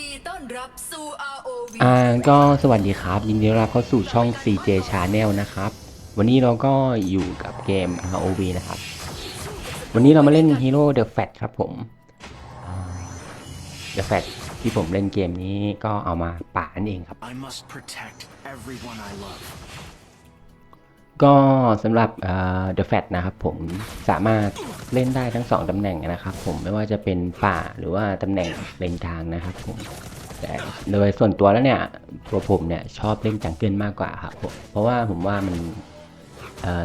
ดีต้อนรับสู่ ROV อ่าก็สวัสดีครับ ยินดีต้อนรับเข้าสู่ช่อง CJ Channel นะครับ วันนี้เราก็อยู่กับเกม ROV นะครับ วันนี้เรามาเล่น Hero The Fat ครับผมอ่า The Fat ที่ผมเล่นเกมนี้ก็เอามาป่านั่นเองครับ I must protect everyone I love. ก็สำหรับเอ่อ The Fat นะครับผมสามารถเล่นได้ทั้ง 2ตำแหน่งนะครับผมไม่ว่าจะเป็นป่าหรือว่าตำแหน่งเลนกลางนะครับผมแต่โดยส่วนตัวแล้วเนี่ยตัวผมเนี่ยชอบเล่นจังเกิลมากกว่าครับผมเพราะว่าผมว่ามัน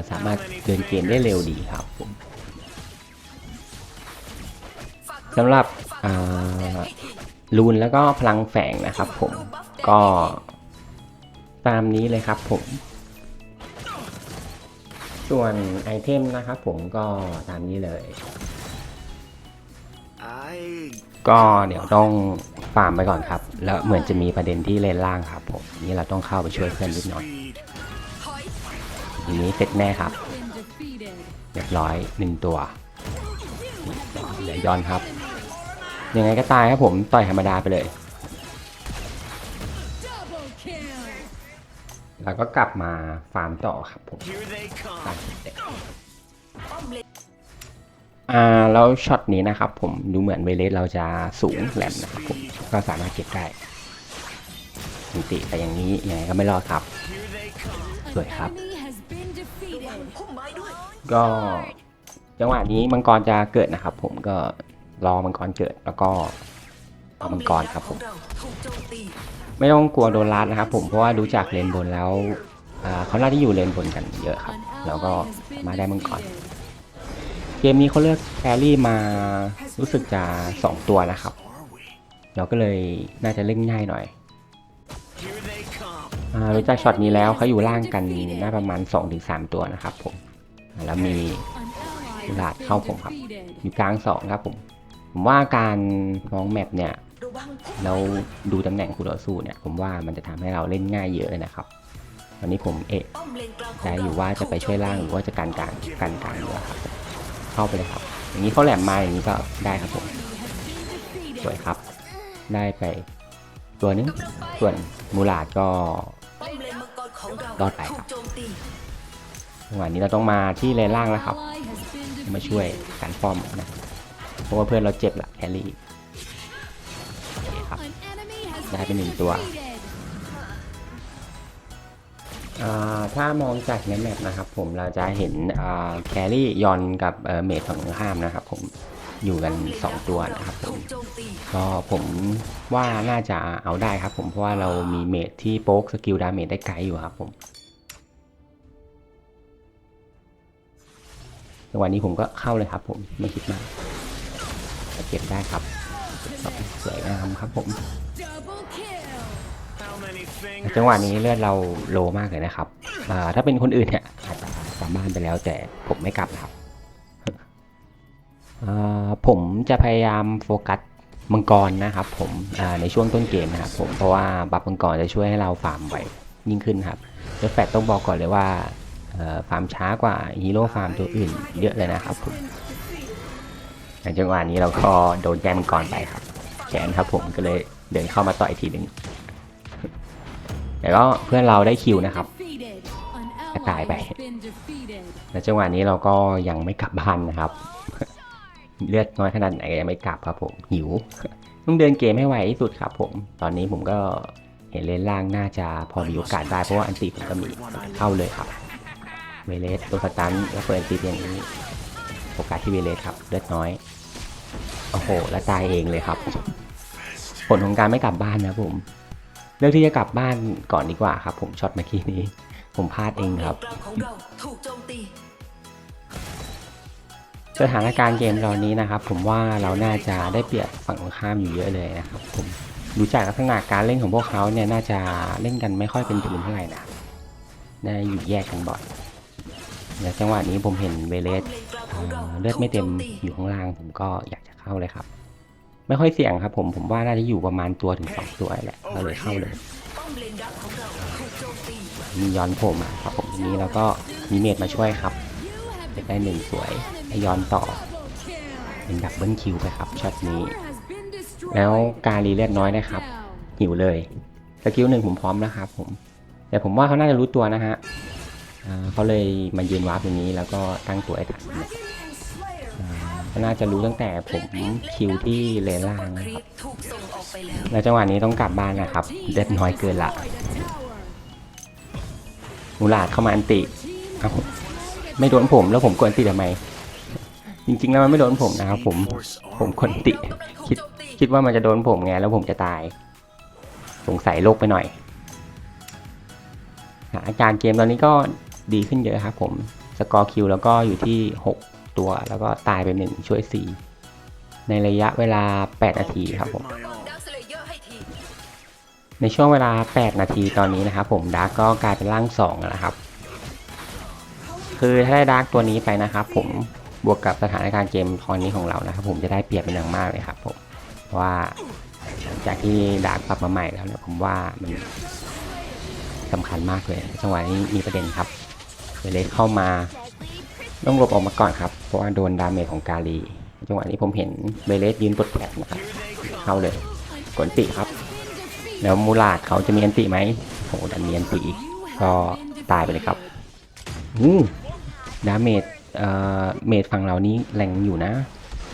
สามารถเดินเกมได้เร็วดีครับผมสำหรับเอ่อลูนแล้วก็พลังแฝงนะครับผมก็ตามนี้เลยครับผม ส่วนไอเทมนะครับผมก็ตามนี้เลย I ก็เดี๋ยวต้องฟาร์มไปก่อนครับ แล้วเหมือนจะมีประเด็นที่เลนล่างครับผมนี่เราต้องเข้าไปช่วยเพื่อนนิดหน่อย speed. ทีนี้เสร็จแน่ครับ Been defeated. เรียบร้อยหนึ่งตัวเดี๋ยวย้อนครับ ยังไงก็ตายครับผมต่อยธรรมดาไปเลย แล้วก็กลับมาฟาร์มต่อครับผม Here they ตาม come. สเต็ปป้อมเลนอ่าแล้วช็อตนี้นะครับผมดูเหมือนเวเลสเราจะสูงแหลมนะครับผมก็สามารถเก็บได้มิติแต่อย่างนี้ยังไงก็ไม่รอดครับ Here they come. สวยครับ Enemy has been defeated. พุ่มไม้ด้วยก็จังหวะนี้มังกรจะเกิดนะครับ ผมก็รอมังกรเกิดแล้วก็เอามังกรครับผม ไม่ต้องกลัวโดนลัดนะครับผมเพราะว่าดูจากเลนบนแล้วอ่าเขาน่าที่อยู่เลนบนกันเยอะครับ แล้วก็มาได้มังกร defeated. เกมนี้เขาเลือกแครี่มารู้สึกจะสองตัวนะครับ เราก็เลยน่าจะเล่นง่ายหน่อย Here they come. อ่ารู้จักช็อตนี้แล้วเขาอยู่ล่างกันน่าประมาณ 2-3 ตัวนะครับผมแล้วมี An ally Lạt has không been phù hợp. defeated. อยู่กลางสองครับผม ผมว่าการมองแมปเนี่ย แล้วดูตำแหน่งคู่ต่อสู้เนี่ยผมว่ามันจะทำให้เราเล่นง่ายเยอะเลยนะครับตอนนี้ผมเอะป้อมเลนกลางของใจอยู่ว่าจะไปช่วยล่างหรือว่าจะกันกลางกันกลางดีกว่าครับเข้าไปเลยครับ อย่างนี้เขาแหลมมาอย่างนี้ก็ได้ครับผมสวยครับ ได้ไป ตัวนึงส่วนมูลาดก็รอดไปครับถูกโจมตีจังหวะนี้เราต้องมาที่เลนล่างแล้วครับ มาช่วยการป้อมนะเพราะว่าเพื่อนเราเจ็บละแคลรี่ ได้ไปหนึ่งตัวถ้ามองจากในแมปนะครับผมเราจะเห็นแครี่ยอนกับเเมดฝั่งข้ามนะครับผมอยู่กัน 2 ตัวนะครับผมก็ผมว่าน่าจะเอาได้ครับผมเพราะว่าเรามีเมดที่โป๊กสกิลดาเมจได้ไกลอยู่ครับผมจังหวะนี้ผมก็เข้าเลยครับผมไม่คิดมากเก็บได้ครับสวยงามครับผม จังหวะนี้เลือดเราโลมากเลยนะครับถ้าเป็นคนอื่นเนี่ยอาจจะกลับบ้านไปแล้วแต่ผมไม่กลับนะครับผมจะพยายามโฟกัสมังกรนะครับ ผมในช่วงต้นเกมนะครับผมเพราะว่าบัฟมังกรจะช่วยให้เราฟาร์มไวยิ่งขึ้นครับแล้วแฟตต้องบอกก่อนเลยว่าฟาร์มช้ากว่าฮีโร่ฟาร์มตัวอื่นเยอะเลยนะครับผมในจังหวะนี้เราก็โดนแย่งมังกรไปครับแขนครับผมก็เลยเดินเข้ามาต่อยทีหนึ่ง แต่ก็เพื่อนเราได้คิวนะครับ Defeated. An กระต่าย ally ไป has been defeated. และจังหวะนี้เราก็ยังไม่กลับบ้านนะครับ เลือดน้อยขนาดไหนก็ยังไม่กลับครับผมหิวต้องเดินเกมให้ไวที่สุดครับผม ตอนนี้ผมก็เห็นเลนล่างน่าจะพอมีโอกาสได้เพราะว่าอันติผมก็มีเข้าเลยครับเวเลสตัวสตันแล้วเปิดอันติอย่างนี้โอกาสที่เวเลสครับเลือดน้อยโอ้โหแล้วตายเองเลยครับ ผลของการไม่กลับบ้านนะผม เลือกที่จะกลับบ้านก่อนดีกว่าครับ ผมช็อตเมื่อกี้นี้ ผมพลาดเองครับ สถานการณ์เกมตอนนี้นะครับ ผมว่าเราน่าจะได้เปรียบฝั่งตรงข้ามอยู่เยอะเลยนะครับ ผมดูจากลักษณะการเล่นของพวกเขาเนี่ยน่าจะเล่นกันไม่ค่อยเป็นทีมเท่าไหร่นะน่าอยู่แยกกันบ่อยแล้วจังหวะนี้ผมเห็นเวเลสเลนกลางขเอ่องเราอเลือดไม่เต็มอยู่ข้างล่างผมก็อยากจะเข้าเลยครับ ไม่ค่อยเสี่ยงครับผมผมว่าน่าจะอยู่ประมาณตัวถึงสองตัวแหละก็เลยเข้าเลยป้อมเลนดักของเราถูกโจมตีมีย้อนผมมาครับผมทีนี้แล้วก็มีเมดมาช่วยครับ You have เก็บได้หนึ่งสวยให้ย้อนต่อ double kill. เป็นดับเบิลคิวไปครับช็อตนี้ Tower has been destroyed. แล้วการรีเลือดน้อยนะครับ Now. หิวเลยสกิลหนึ่งผมพร้อมแล้วครับผม แต่ผมว่าเขาน่าจะรู้ตัวนะฮะอ่าเขาเลยมายืนวาร์ปอย่างนี้แล้วก็ตั้งตัวไอ้ถังเนี่ยอ่า ก็น่าจะรู้ตั้งแต่ผมคิวที่เลนล่างคนะรีครับปถูกส่งออกไปแล้วแล้วจังหวะนี้ต้องกลับบ้านนะครับเลือดน้อยเกินละ Destroyed a tower. มูลาดเข้ามาอันติ Team เอ้าไม่โดนผมแล้วผมกดอันติทำไม จริงๆแล้วมันไม่โดนผมนะครับ ผม Force ผม armor. กดอันติเรากำลังถูกคิดโจมตีคิดว่ามันจะโดนผมไงแล้วผมจะตาย สงสัยโลกไปหน่อยสถานการณ์เกมตอนนี้ก็ดีขึ้นเยอะครับผม สกอร์คิวแล้วก็อยู่ที่ 6 ตัวแล้วก็ตายไปหนึ่งช่วย4ในระยะเวลา 8 นาทีครับผม ในช่วงเวลา 8 นาทีตอนนี้นะครับผมดาร์กก็กลายเป็นร่าง2แล้วครับ คือถ้าได้ดาร์กตัวนี้ไปนะครับผมบวกกับสถานการณ์เกมตอนนี้ของเรานะครับ ผมจะได้เปรียบเป็นอย่างมากเลยครับผมเพราะว่าจากที่ดาร์กปรับมาใหม่แล้วเนี่ยผมว่ามันสำคัญมากเลยจังหวะนี้มีประเด็นครับเวเลสเข้ามา ต้องหลบออกมาก่อนครับ เพราะว่าโดนดาเมจของกาลีจังหวะนี้ผมเห็นเวเลสยืนกดแท็บนะครับ เข้าเลยกดติครับ แล้วมูลาดเขาจะมีอันติไหมโหดันมีอันติอีกก็ตายไปเลยครับอู้ดาเมจเอ่อเมจฝั่งเรานี้แรงอยู่นะ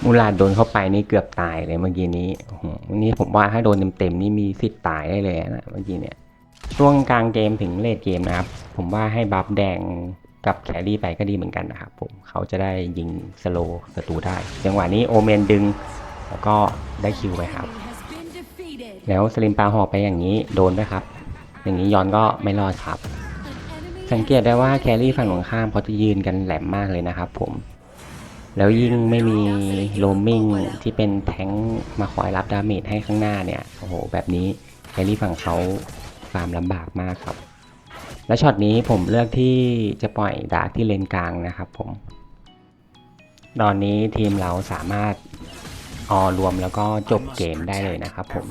มูลาดโดนเข้าไปนี่เกือบตายเลยเมื่อกี้นี้โอ้โหนี่ผมว่าถ้าโดนเต็มๆนี่มีสิทธิ์ตายได้เลยนะเมื่อกี้เนี่ยช่วงกลางเกมถึงเลดเกมนะครับ ผมว่าให้บัฟแดง กับแครี่ไปก็ดีเหมือนกันนะครับผมเขาจะได้ยิงสโลศัตรูได้จังหวะนี้โอเมนดึง แล้วก็ได้คิวไปครับ แล้วสลิมปาหอกไปอย่างนี้โดนไหมครับ อย่างนี้ย้อนก็ไม่รอดครับ สังเกตได้ว่าแครี่ฝั่งตรงข้ามเขาจะยืนกันแหลมมากเลยนะครับผมแล้วยิ่งไม่มีโรมมิ่งที่เป็นแท้งมาคอยรับดาเมจให้ข้างหน้าเนี่ย โอ้โห แบบนี้แครี่ฝั่งเขาฟาร์มลำบากมากครับ และช็อตนี้ผมเลือกที่จะปล่อยดาร์กที่เลนกลางนะครับผม ตอนนี้ทีมเราสามารถออรวมแล้วก็จบเกมได้เลยนะครับผม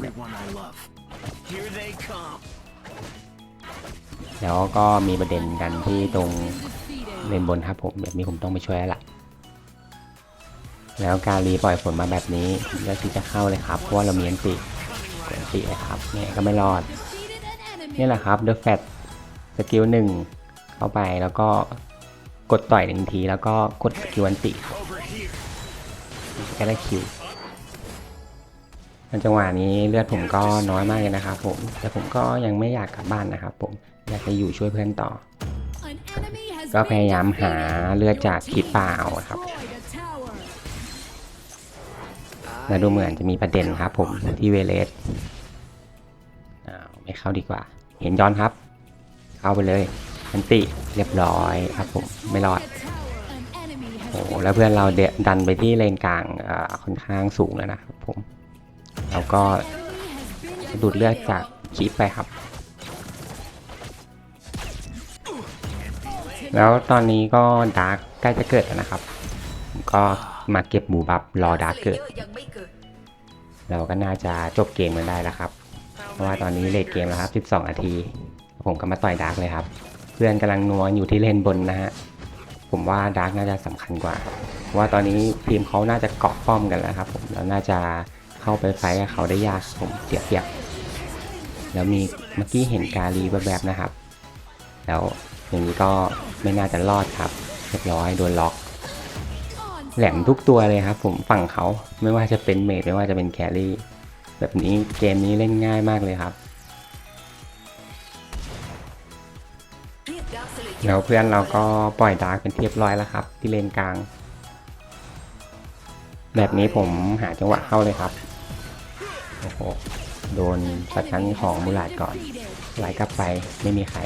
แล้วก็มีประเด็นกันที่ตรงเลนบนครับผมแบบนี้ผมต้องไปช่วยแล้วล่ะแล้วการรีปล่อยฝนมาแบบนี้ผมเลือกที่จะเข้าเลยครับเพราะว่าเรามีอันติอันติเลยครับเนี่ยก็ไม่รอดนี่แหละครับเดอะแฟต สกิลหนึ่งเข้าไปแล้วก็กดต่อยหนึ่งทีแล้วก็กดสกิลอันติ Over here. ก็ได้คิวในจังหวะนี้เลือดผมก็น้อยมากเลยนะครับผม แต่ผมก็ยังไม่อยากกลับบ้านนะครับผม อยากจะอยู่ช่วยเพื่อนต่อ ก็พยายามหาเลือดจาก Your คลิป team เปล่าครับและดูเหมือนจะมีประเด็นครับผมที่เวเลสอ้าไม่เข้าดีกว่า เห็นย้อนครับ เข้าไปเลยอันติเรียบร้อยครับผมไม่รอดโอ้โหแล้วเพื่อนเราเดดันไปที่เลนกลางค่อนข้างสูงแล้วนะครับผมแล้วก็ดูดเลือดจากคลิปไปครับ แล้วตอนนี้ก็ดาร์กใกล้จะเกิดแล้วนะครับ ก็มาเก็บบูบับรอดาร์กเกิดเกิด เราก็น่าจะจบเกมกันได้แล้วครับ เพราะว่าตอนนี้เลทเกมแล้วครับ 12นาที ผมก็มาต่อยดาร์กเลยครับ เพื่อนกำลังนัวอยู่ที่เลนบนนะฮะ ผมว่าดาร์กน่าจะสำคัญกว่า ว่าตอนนี้ทีมเขาน่าจะเกาะป้อมกันแล้วครับผมเราน่าจะเข้าไปไฟกับเขาได้ยากผมเสียเปรียบแล้วมีเมื่อกี้เห็นกาลีแบบๆนะครับ แล้วอย่างนี้ก็ไม่น่าจะรอดครับเรียบร้อยโดนล็อก แหลมทุกตัวเลยครับ ผมฝั่งเขาไม่ว่าจะเป็นเมดไม่ว่าจะเป็นแครี่แบบนี้เกมนี้เล่นง่ายมากเลยครับ แล้วเพื่อนเราก็ปล่อยดาร์กเป็นเทียบร้อยแล้วครับ ที่เลนกลาง แบบนี้ผมหาจังหวะเข้าเลยครับโอ้โหโดนสตันของมูลาดก่อนไหลกลับไปไม่มีใคร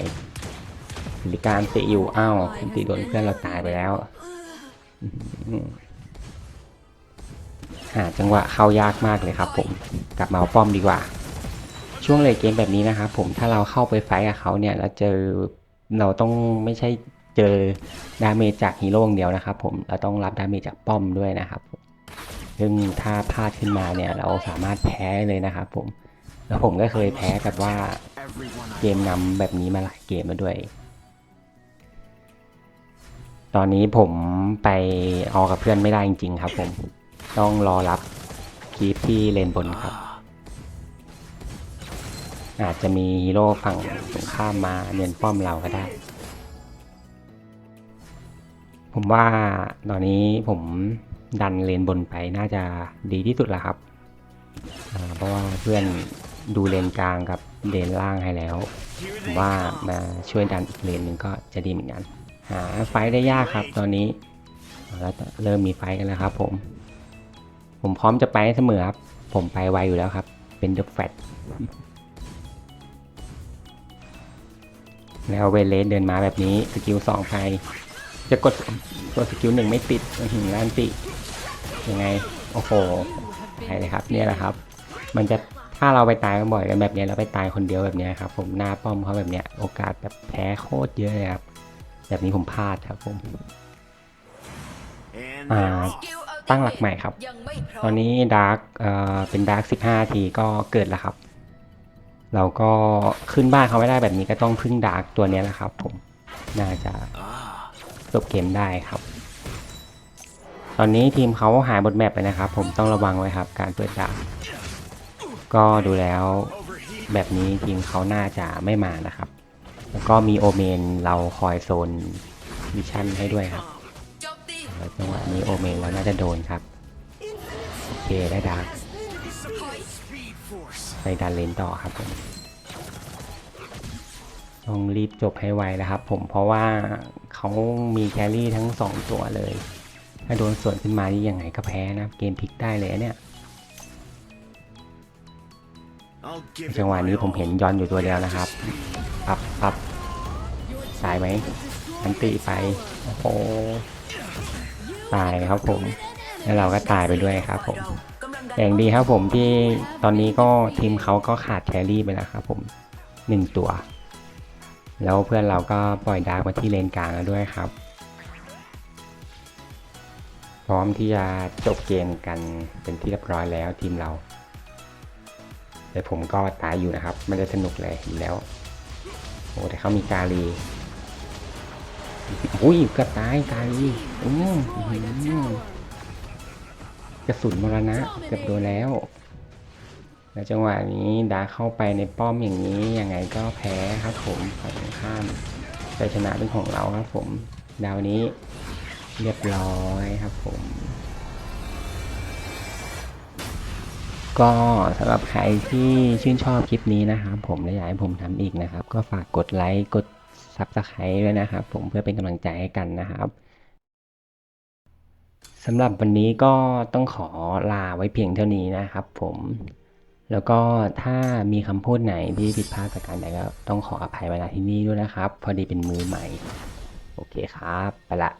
บริการติอยู่อ้าวติโดนเพื่อนเราตายไปแล้วหาจังหวะเข้ายากมากเลยครับ ผมกลับมาเอาป้อมดีกว่า ช่วงเลทเกมแบบนี้นะครับผมถ้าเราเข้าไปไฟกับเขาเนี่ยแล้วเจอ เราต้องไม่ใช่เจอดาเมจจากฮีโร่งเดียวนะครับ ผมเราต้องรับดาเมจจากป้อมด้วยนะครับซึ่งถ้าพลาดขึ้นมาเนี่ยเราสามารถแพ้เลยนะครับผมแล้วผมก็เคยแพ้แบบว่าเกมนำแบบนี้มาหลายเกมมาด้วย ตอนนี้ผมไปเอากับเพื่อนไม่ได้จริง ๆ ครับ ผมต้องรอรับคีปที่เลนบนครับ อาจจะมีฮีโร่ฝั่งตรงข้ามมาเนียนป้อมเราก็ได้ ผมว่าตอนนี้ผมดันเลนบนไปน่าจะดีที่สุดแล้วครับ เพราะว่าเพื่อนดูเลนกลางกับเลนล่างให้แล้ว ผมว่ามาช่วยดันอีกเลนหนึ่งก็จะดีเหมือนกัน หาไฟได้ยากครับตอนนี้แล้วเริ่มมีไฟกันแล้วครับผม ผมพร้อมจะไปเสมอครับ ผมไปไวอยู่แล้วครับ เป็นเดอะแฟต แล้วเวเลสเดินมาแบบนี้สกิลสองไปจะกดกดสกิลหนึ่งไม่ติดอื้อหือลันติยังไงโอ้โหใช่เลยครับเนี่ยแหละครับ มันจะถ้าเราไปตายกันบ่อยกันแบบเนี้ยเราไปตายคนเดียวแบบเนี้ยครับผมหน้าป้อมเขาแบบเนี้ยโอกาสแบบแพ้โคตรเยอะเลยครับแบบนี้ผมพลาดครับผม And อ่า they're off. ตั้งหลักใหม่ครับยังไม่พร้อตอนมนี้ดาร์กเอ่อเป็นดาร์กสิบห้าทีก็เกิดแล้วครับ เราก็ขึ้นบ้านเขาไม่ได้แบบนี้ก็ต้องพึ่งดาร์กตัวเนี้ยแหละครับผมน่าจะ Ah, จบเกมได้ครับ ตอนนี้ทีมเขาหายบทแมปไปนะครับ ผมต้องระวังไว้ครับ การเปิดดาร์กก็ดูแล้ว overheat. แบบนี้ทีมเขาน่าจะไม่มานะครับ แล้วก็มีโอเมนเราคอยโซนวิชั่นให้ด้วยครับโจมตีแล้วจังหวะนี้โอเมนเราน่าจะโดนครับ โอเคได้ดาร์ก Speed force. ไปดันเลนต่อครับผมต้องรีบจบให้ไวแล้วครับผมเพราะว่าเขามีแครี่ทั้งสองตัวเลย ถ้าโดนสวนขึ้นมานี่ยังไงก็แพ้นะเกมพลิกได้เลยนะเนี่ย I'll give it จังหวะ my นี้ผม all. เห็นย้อนอยู่ตัวเดียวนะครับปับปับตายไหมอันตีไปโอ้โหตายครับผม แล้วเราก็ตายไปด้วยครับผม อย่างดีครับผมที่ตอนนี้ก็ทีมเขาก็ขาดแครี่ไปแล้วครับผมหนึ่งตัว แล้วเพื่อนเราก็ปล่อยดาร์กมาที่เลนกลางแล้วด้วยครับ พร้อมที่จะจบเกมกันเป็นที่เรียบร้อยแล้วทีมเรา แต่ผมก็ตายอยู่นะครับ ไม่ได้สนุกเลยอยู่แล้วโอ้แต่เขามีกาลีอุ้ยก็ตายกาลีอืม ระสุนมรณะเกือบโดนแล้ว แล้วจังหวะนี้ดาเข้าไปในป้อมอย่างนี้ยังไงก็แพ้ครับผมฝ่ายตรงข้ามชัยชนะเป็นของเราครับผม ดาวนี้เรียบร้อยครับผม ก็สำหรับใครที่ชื่นชอบคลิปนี้นะครับผมและอยากให้ผมทำอีกนะครับ ก็ฝากกดไลค์กดซับสไครต์ด้วยนะครับ ผมเพื่อเป็นกำลังใจให้กันนะครับ สำหรับวันนี้ก็ต้องขอลาไว้เพียงเท่านี้นะครับผม แล้วก็ถ้ามีคำพูดไหนที่ผิดพลาดประการใดก็ต้องขออภัยเวลาที่นี่ด้วยนะครับ พอดีเป็นมือใหม่ โอเคครับ ไปละ